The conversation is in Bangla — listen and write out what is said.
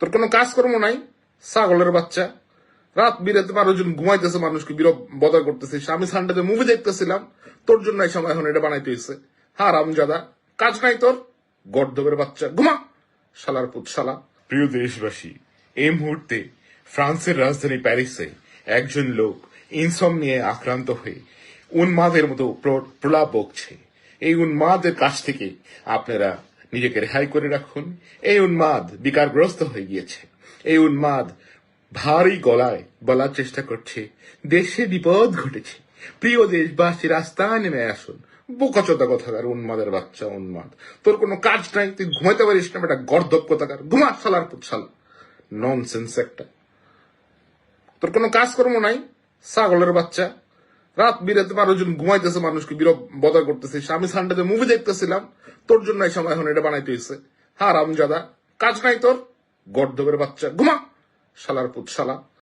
তোর কোনো কাজকর্ম নাই? ছাগলের বাচ্চা। রাত বিরাতে মানুষজন ঘুমাইতেছে, মানুষকে বিরব বদল করতেছে। আমি সানডেতে মুভি দেখতেছিলাম। তোর জন্য এই সময় এখন এটা বানাইতে হয়েছে হ্যাঁ রামজাদা কাজ নাই তোর? গর্দবের বাচ্চা। ঘুমা! শালার পুত, শালা। প্রিয় দেশবাসী, এই মুহূর্তে ফ্রান্সের রাজধানী প্যারিসে একজন লোক ইনসম নিয়ে আক্রান্ত হয়ে উন্মাদের মতো প্র- প্রলাপ বকছে। এই উন্মাদের কাছ থেকে আপনারা নিজেকে রেহাই করে রাখুন। এই উন্মাদ বিকারগ্রস্ত হয়ে গিয়েছে। এই উন্মাদ ভারী গলায় বলার চেষ্টা করছে। দেশে বিপদ ঘটেছে। প্রিয় দেশবাসী, রাস্তায় নেমে আসুন। বোকাচোদা কথাকার উন্মাদের বাচ্চা, উন্মাদ। তোর কোনো কাজ নাই, তুই ঘুমাইতে পারিস না, বেটা গর্ধব কথাকার। ঘুমা শালার পুত শালা ননসেন্স একটা। তোর কোনো কাজকর্ম নাই, ছাগলের বাচ্চা রাত বিরাতে মানুষজন ঘুমাইতেছে মানুষকে বিরব বদা করতেছে। আমি সানডেতে মুভি দেখতেছিলাম। তোর জন্য এই সময় এখন এটা বানাইতে হয়েছে হ্যাঁ রামজাদা কাজ নাই তোর? গর্ধবের বাচ্চা, ঘুমা! শালার পুত, শালা।